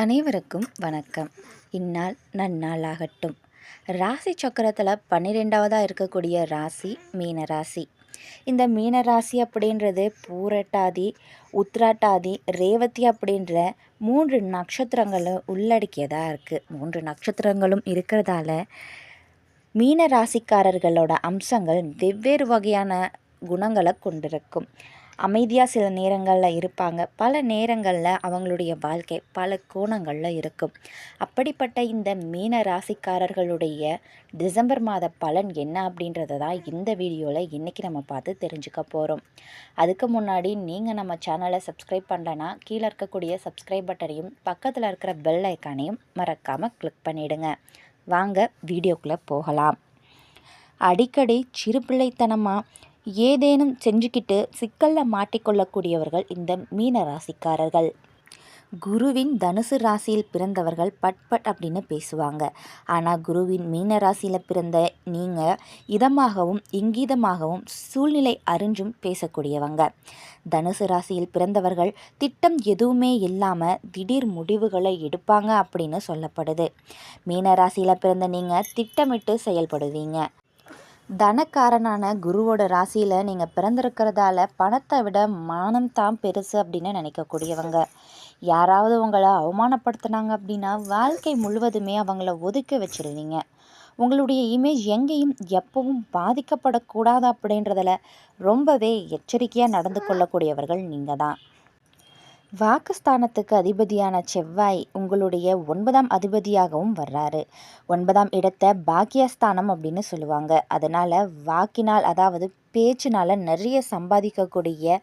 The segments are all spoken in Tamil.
அனைவருக்கும் வணக்கம். இந்நாள் நன்னாளாகட்டும். ராசி சக்கரத்தில் பன்னிரெண்டாவதாக இருக்கக்கூடிய ராசி மீன ராசி இந்த மீன ராசி அப்படின்றது பூரட்டாதி உத்ராட்டாதி ரேவதி அப்படின்ற மூன்று நட்சத்திரங்களை உள்ளடக்கியதாக இருக்குது மூன்று நட்சத்திரங்களும் இருக்கிறதால மீன ராசிக்காரர்களோட அம்சங்கள் வெவ்வேறு வகையான குணங்களை கொண்டிருக்கும். அமைதியாக சில நேரங்களில் இருப்பாங்க. பல நேரங்களில் அவங்களுடைய வாழ்க்கை பல கோணங்களில் இருக்கும். அப்படிப்பட்ட இந்த மீன ராசிக்காரர்களுடைய டிசம்பர் மாத பலன் என்ன அப்படின்றத தான் இந்த வீடியோவில் இன்றைக்கி நம்ம பார்த்து தெரிஞ்சுக்க போகிறோம் அதுக்கு முன்னாடி நீங்கள் நம்ம சேனலை சப்ஸ்கிரைப் பண்ணலன்னா கீழே இருக்கக்கூடிய சப்ஸ்கிரைப் பட்டனையும் பக்கத்தில் இருக்கிற பெல் ஐக்கானையும் மறக்காமல் கிளிக் பண்ணிவிடுங்க வாங்க வீடியோக்குள்ளே போகலாம். அடிக்கடி சிறுபிள்ளைத்தனமாக ஏதேனும் செஞ்சுக்கிட்டு சிக்கலில் மாட்டிக்கொள்ளக்கூடியவர்கள் இந்த மீன ராசிக்காரர்கள். குருவின் தனுசு ராசியில் பிறந்தவர்கள் பட் பட் அப்படின்னு பேசுவாங்க. ஆனால் குருவின் மீன ராசியில் பிறந்த நீங்கள் இதமாகவும் இங்கீதமாகவும் சூழ்நிலை அறிஞ்சும் பேசக்கூடியவங்க. தனுசு ராசியில் பிறந்தவர்கள் திட்டம் எதுவுமே இல்லாமல் திடீர் முடிவுகளை எடுப்பாங்க அப்படின்னு சொல்லப்படுது. மீன ராசியில் பிறந்த நீங்கள் திட்டமிட்டு செயல்படுவீங்க. தனக்காரனான குருவோட ராசியில் நீங்கள் பிறந்திருக்கிறதால பணத்தை விட மானம் தான் பெருசு அப்படின்னு நினைக்கக்கூடியவங்க. யாராவது உங்களை அவமானப்படுத்தினாங்க அப்படின்னா வாழ்க்கை முழுவதுமே அவங்கள ஒதுக்க வச்சிருவீங்க. உங்களுடைய இமேஜ் எங்கேயும் எப்பவும் பாதிக்கப்படக்கூடாது அப்படின்றதில் ரொம்பவே எச்சரிக்கையாக நடந்து கொள்ளக்கூடியவர்கள் நீங்கள் தான் வாக்குஸ்தானத்துக்கு அதிபதியான செவ்வாய் உங்களுடைய ஒன்பதாம் அதிபதியாகவும் வர்றாரு. ஒன்பதாம் இடத்தை பாக்கியஸ்தானம் அப்படின்னு சொல்லுவாங்க. அதனால் வாக்கினால் அதாவது பேச்சினால் நிறைய சம்பாதிக்கக்கூடிய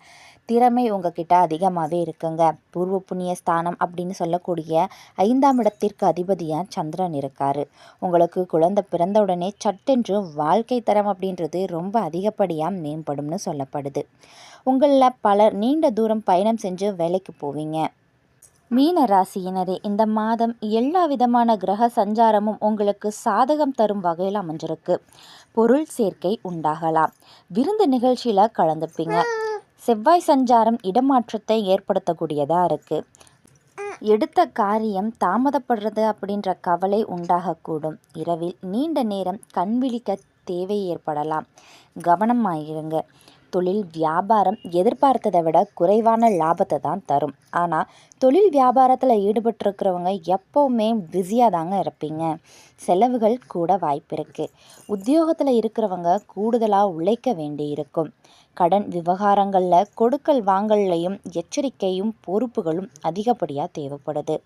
திறமை உங்ககிட்ட அதிகமாகவே இருக்குங்க. பூர்வ புண்ணிய ஸ்தானம் அப்படின்னு சொல்லக்கூடிய ஐந்தாம் இடத்திற்கு அதிபதியாக சந்திரன் இருக்கார். உங்களுக்கு குழந்தை பிறந்த உடனே சட்டென்று வாழ்க்கை தரம் அப்படின்றது ரொம்ப அதிகப்படியாக மேம்படும்னு சொல்லப்படுது. உங்களில் பலர் நீண்ட தூரம் பயணம் செஞ்சு வேலைக்கு போவீங்க. மீன ராசியினரே இந்த மாதம் எல்லா விதமான கிரக சஞ்சாரமும் உங்களுக்கு சாதகம் தரும் வகையில் அமைஞ்சிருக்கு. பொருள் சேர்க்கை உண்டாகலாம். விருந்து நிகழ்ச்சியில் கலந்துப்பீங்க. செவ்வாய் சஞ்சாரம் இடமாற்றத்தை ஏற்படுத்தக்கூடியதாக இருக்குது எடுத்த காரியம் தாமதப்படுறது அப்படின்ற கவலை உண்டாகக்கூடும். இரவில் நீண்ட நேரம் கண் விழிக்க தேவை ஏற்படலாம். கவனமாயிருங்க. தொழில் வியாபாரம் எதிர்பார்த்ததை விட குறைவான லாபத்தை தான் தரும். ஆனால் தொழில் வியாபாரத்தில் ஈடுபட்டிருக்கிறவங்க எப்போவுமே பிஸியாக தாங்க இருப்பீங்க. செலவுகள் கூட வாய்ப்பு இருக்குது உத்தியோகத்தில் இருக்கிறவங்க கூடுதலாக உழைக்க வேண்டி இருக்கும் கடன் விவகாரங்களில் கொடுக்கல் வாங்கல்லையும் எச்சரிக்கையும் பொறுப்புகளும் அதிகப்படியாக தேவைப்படுது.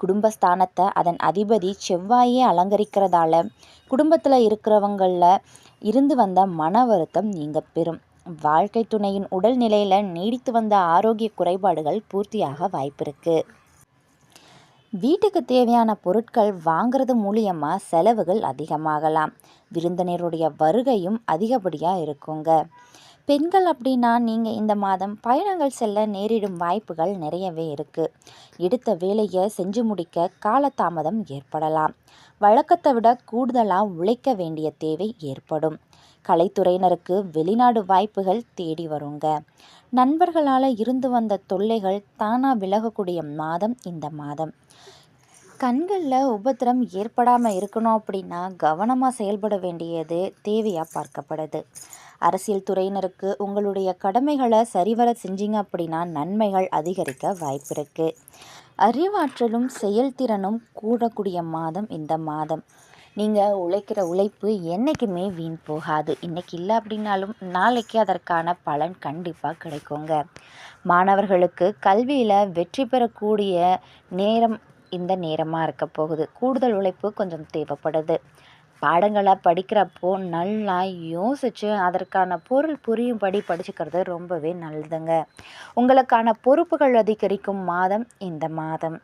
குடும்பஸ்தானத்தை அதன் அதிபதி செவ்வாயே அலங்கரிக்கிறதால குடும்பத்தில் இருக்கிறவங்களில் இருந்து வந்த மன வருத்தம் நீங்க பெறும். வாழ்க்கை துணையின் உடல் நிலையில் நீடித்து வந்த ஆரோக்கிய குறைபாடுகள் பூர்த்தியாக வாய்ப்பிருக்கு. வீட்டுக்கு தேவையான பொருட்கள் வாங்கிறது மூலியமாக செலவுகள் அதிகமாகலாம். விருந்தினருடைய வருகையும் அதிகப்படியாக இருக்குங்க. பெண்கள் அப்படின்னா நீங்கள் இந்த மாதம் பயணங்கள் செல்ல நேரிடும் வாய்ப்புகள் நிறையவே இருக்குது எடுத்த வேலையை செஞ்சு முடிக்க காலதாமதம் ஏற்படலாம். வழக்கத்தை விட கூடுதலாக உழைக்க வேண்டிய தேவை ஏற்படும். கலைத்துறையினருக்கு வெளிநாடு வாய்ப்புகள் தேடி வருங்க. நண்பர்களால் இருந்து வந்த தொல்லைகள் தானாக விலகக்கூடிய மாதம் இந்த மாதம். கண்களில் உபத்திரம் ஏற்படாமல் இருக்கணும் அப்படின்னா கவனமாக செயல்பட வேண்டியது தேவையாக பார்க்கப்படுது. அரசியல் துறையினருக்கு உங்களுடைய கடமைகளை சரிவர செஞ்சீங்க அப்படின்னா நன்மைகள் அதிகரிக்க வாய்ப்பு இருக்குது அறிவாற்றலும் செயல்திறனும் கூடக்கூடிய மாதம் இந்த மாதம். நீங்கள் உழைக்கிற உழைப்பு என்றைக்குமே வீண் போகாது. இன்றைக்கி இல்லை அப்படின்னாலும் நாளைக்கு அதற்கான பலன் கண்டிப்பாக கிடைக்குங்க. மாணவர்களுக்கு கல்வியில் வெற்றி பெறக்கூடிய நேரம் இந்த நேரமாக இருக்க போகுது. கூடுதல் உழைப்பு கொஞ்சம் தேவைப்படுது. பாடங்களை படிக்கிறப்போ நல்லா யோசித்து அதற்கான பொருள் புரியும்படி படிச்சுக்கிறது ரொம்பவே நல்லதுங்க. உங்களுக்கான பொறுப்புகள் அதிகரிக்கும் மாதம் இந்த மாதம்.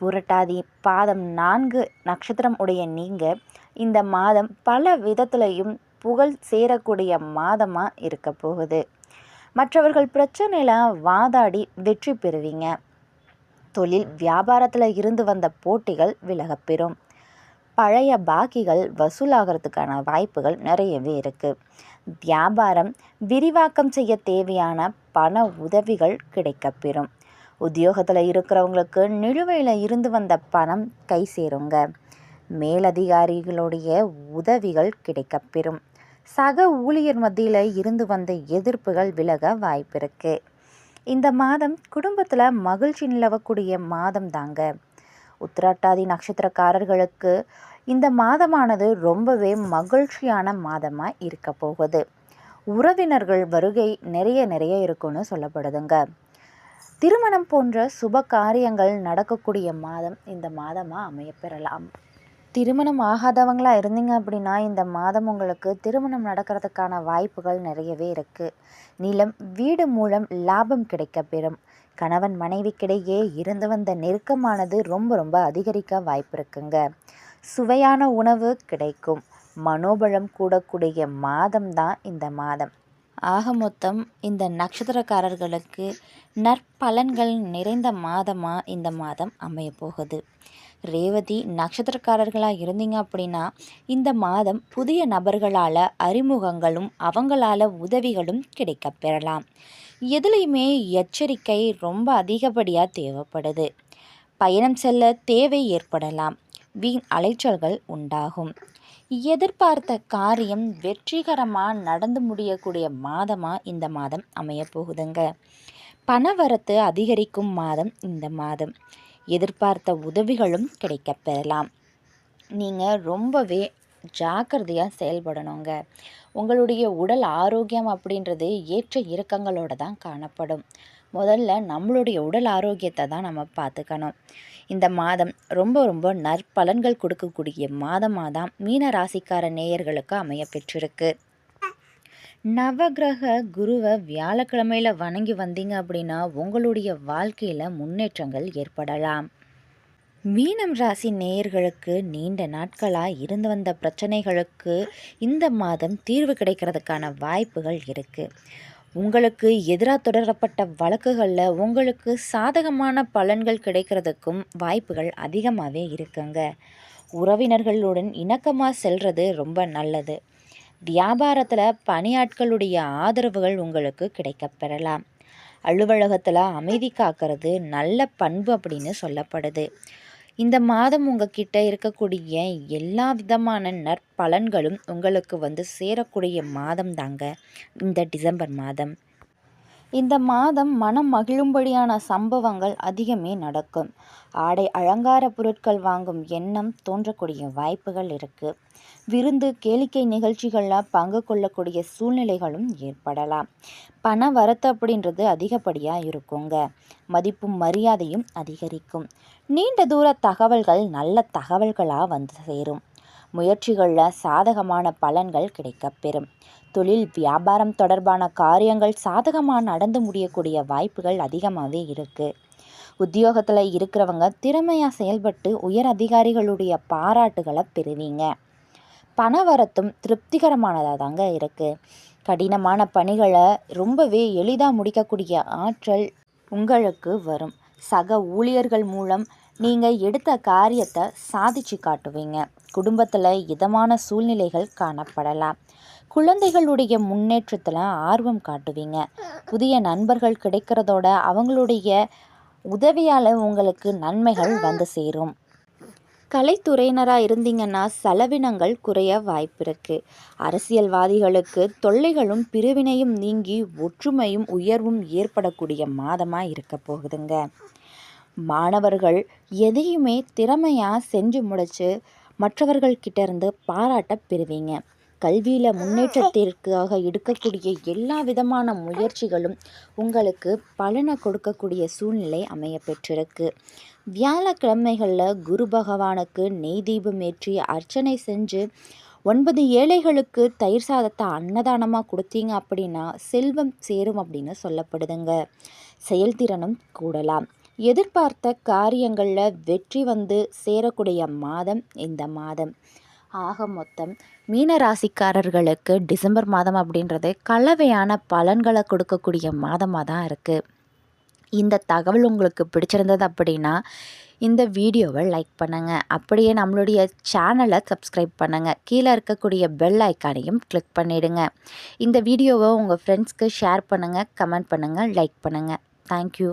புரட்டாதி பாதம் நான்கு நட்சத்திரம் உடைய நீங்கள் இந்த மாதம் பல விதத்துலையும் புகழ் சேரக்கூடிய மாதமாக இருக்க போகுது. மற்றவர்கள் பிரச்சனையில் வாதாடி வெற்றி பெறுவீங்க. தொழில் வியாபாரத்தில் இருந்து வந்த போட்டிகள் விலகப்பெறும் பழைய பாக்கிகள் வசூலாகிறதுக்கான வாய்ப்புகள் நிறையவே இருக்குது வியாபாரம் விரிவாக்கம் செய்ய தேவையான பண உதவிகள் கிடைக்கப்பெறும் உத்தியோகத்தில் இருக்கிறவங்களுக்கு நிலுவையில் இருந்து வந்த பணம் கை சேருங்க. மேலதிகாரிகளுடைய உதவிகள் கிடைக்கப்பெறும். சக ஊழியர் மத்தியில் இருந்து வந்த எதிர்ப்புகள் விலக வாய்ப்பிருக்கு. இந்த மாதம் குடும்பத்தில் மகிழ்ச்சி நிலவக்கூடிய மாதம் தாங்க. உத்திராட்டாதி நட்சத்திரக்காரர்களுக்கு இந்த மாதமானது ரொம்பவே மகிழ்ச்சியான மாதமாக இருக்க போகுது. உறவினர்கள் வருகை நிறைய நிறைய இருக்குன்னு சொல்லப்படுதுங்க. திருமணம் போன்ற சுப காரியங்கள் நடக்கக்கூடிய மாதம் இந்த மாதமாக அமையப்பெறலாம் திருமணம் ஆகாதவங்களா இருந்தீங்க அப்படின்னா இந்த மாதம் உங்களுக்கு திருமணம் நடக்கிறதுக்கான வாய்ப்புகள் நிறையவே இருக்குது நிலம் வீடு மூலம் லாபம் கிடைக்க பெறும் கணவன் மனைவிக்கிடையே இருந்து வந்த நெருக்கமானது ரொம்ப ரொம்ப அதிகரிக்க வாய்ப்பு இருக்குங்க. சுவையான உணவு கிடைக்கும். மனோபலம் கூடக்கூடிய மாதம் தான் இந்த மாதம். ஆக மொத்தம் இந்த நட்சத்திரக்காரர்களுக்கு நற்பலன்கள் நிறைந்த மாதமாக இந்த மாதம் அமையப்போகுது. ரேவதி நட்சத்திரக்காரர்களாக இருந்தீங்க அப்படின்னா இந்த மாதம் புதிய நபர்களால் அறிமுகங்களும் அவங்களால உதவிகளும் கிடைக்க பெறலாம். எதுலேயுமே எச்சரிக்கை ரொம்ப அதிகப்படியாக தேவைப்படுது. பயணம் செல்ல தேவை ஏற்படலாம். வீண் அலைச்சல்கள் உண்டாகும். எதிர்பார்த்த காரியம் வெற்றிகரமாக நடந்து முடியக்கூடிய மாதமாக இந்த மாதம் அமையப்போகுதுங்க. பணவரத்து அதிகரிக்கும் மாதம் இந்த மாதம். எதிர்பார்த்த உதவிகளும் கிடைக்கப் பெறலாம். நீங்கள் ரொம்பவே ஜாக்கிரதையாக செயல்படணுங்க. உங்களுடைய உடல் ஆரோக்கியம் அப்படின்றது ஏற்ற இறக்கங்களோடு தான் காணப்படும். முதல்ல நம்மளுடைய உடல் ஆரோக்கியத்தை தான் நம்ம பார்த்துக்கணும். இந்த மாதம் ரொம்ப ரொம்ப நற்பலன்கள் கொடுக்கக்கூடிய மாதமாக தான் மீன ராசிக்கார நேயர்களுக்கு அமைய பெற்றிருக்கு. நவகிரக குருவை வியாழக்கிழமையில் வணங்கி வந்தீங்க அப்படின்னா உங்களுடைய வாழ்க்கையில் முன்னேற்றங்கள் ஏற்படலாம். மீனம் ராசி நேயர்களுக்கு நீண்ட நாட்களாக இருந்து வந்த பிரச்சனைகளுக்கு இந்த மாதம் தீர்வு கிடைக்கிறதுக்கான வாய்ப்புகள் இருக்குது உங்களுக்கு எதிராக தொடரப்பட்ட வழக்குகளில் உங்களுக்கு சாதகமான பலன்கள் கிடைக்கிறதுக்கும் வாய்ப்புகள் அதிகமாகவே இருக்குங்க. உறவினர்களுடன் இணக்கமாக செல்வது ரொம்ப நல்லது. வியாபாரத்தில் பணியாட்களுடைய ஆதரவுகள் உங்களுக்கு கிடைக்கப்பெறலாம் அலுவலகத்தில் அமைதி காக்கிறது நல்ல பண்பு அப்படின்னு சொல்லப்படுது. இந்த மாதம் உங்ககிட்ட இருக்கக்கூடிய எல்லா விதமான நற்பலன்களும் உங்களுக்கு வந்து சேரக்கூடிய மாதம் தாங்க. இந்த டிசம்பர் மாதம். இந்த மாதம் மனம் மகிழும்படியான சம்பவங்கள் அதிகமே நடக்கும். ஆடை அலங்கார பொருட்கள் வாங்கும் எண்ணம் தோன்றக்கூடிய வாய்ப்புகள் இருக்குது விருந்து கேளிக்கை நிகழ்ச்சிகளில் பங்கு கொள்ளக்கூடிய சூழ்நிலைகளும் ஏற்படலாம். பண வரத்து அப்படின்றது அதிகப்படியாக இருக்குங்க. மதிப்பும் மரியாதையும் அதிகரிக்கும். நீண்ட தூர தகவல்கள் நல்ல தகவல்களாக வந்து சேரும். முயற்சிகளில் சாதகமான பலன்கள் கிடைக்கப்பெறும். தொழில் வியாபாரம் தொடர்பான காரியங்கள் சாதகமாக நடந்து முடியக்கூடிய வாய்ப்புகள் அதிகமாகவே இருக்குது உத்தியோகத்தில் இருக்கிறவங்க திறமையாக செயல்பட்டு உயர் அதிகாரிகளுடைய பாராட்டுகளை பெறுவீங்க. பணவரத்தும் திருப்திகரமானதாக தாங்க இருக்குது கடினமான பணிகளை ரொம்பவே எளிதாக முடிக்கக்கூடிய ஆற்றல் உங்களுக்கு வரும். சக ஊழியர்கள் மூலம் நீங்கள் எடுத்த காரியத்தை சாதிச்சு காட்டுவீங்க. குடும்பத்தில் இதமான சூழ்நிலைகள் காணப்படலாம். குழந்தைகளுடைய முன்னேற்றத்தில் ஆர்வம் காட்டுவீங்க. புதிய நண்பர்கள் கிடைக்கிறதோட அவங்களுடைய உதவியால் உங்களுக்கு நன்மைகள் வந்து சேரும். கலைத்துறையினராக இருந்தீங்கன்னா செலவினங்கள் குறைய வாய்ப்பிருக்கு அரசியல்வாதிகளுக்கு தொல்லைகளும் பிரிவினையும் நீங்கி ஒற்றுமையும் உயர்வும் ஏற்படக்கூடிய மாதமாக இருக்க போகுதுங்க. மாணவர்கள் எதையுமே திறமையாக செஞ்சு முடித்து மற்றவர்கள்கிட்ட இருந்து பாராட்ட பெறுவீங்க. கல்வியில் முன்னேற்றத்திற்காக எடுக்கக்கூடிய எல்லா விதமான முயற்சிகளும் உங்களுக்கு பலனை கொடுக்கக்கூடிய சூழ்நிலை அமைய பெற்றிருக்கு. வியாழக்கிழமைகளில் குரு பகவானுக்கு நெய் தீபம் ஏற்றி அர்ச்சனை செஞ்சு ஒன்பது ஏழைகளுக்கு தயிர் சாதத்தை அன்னதானமாக கொடுத்தீங்க அப்படின்னா செல்வம் சேரும் அப்படின்னு சொல்லப்படுதுங்க. செயல்திறனும் கூடலாம். எதிர்பார்த்த காரியங்களில் வெற்றி வந்து சேரக்கூடிய மாதம் இந்த மாதம். ஆக மொத்தம் மீன ராசிக்காரர்களுக்கு டிசம்பர் மாதம் அப்படின்றது கலவையான பலன்களை கொடுக்கக்கூடிய மாதமாக தான் இருக்குது இந்த தகவல் உங்களுக்கு பிடிச்சிருந்தது அப்படின்னா இந்த வீடியோவை லைக் பண்ணுங்கள் அப்படியே நம்மளுடைய சேனலை சப்ஸ்கிரைப் பண்ணுங்கள் கீழே இருக்கக்கூடிய பெல் ஐக்கானையும் கிளிக் பண்ணிவிடுங்க இந்த வீடியோவை உங்கள் ஃப்ரெண்ட்ஸ்க்கு ஷேர் பண்ணுங்கள் கமெண்ட் பண்ணுங்கள் லைக் பண்ணுங்கள் தேங்க்யூ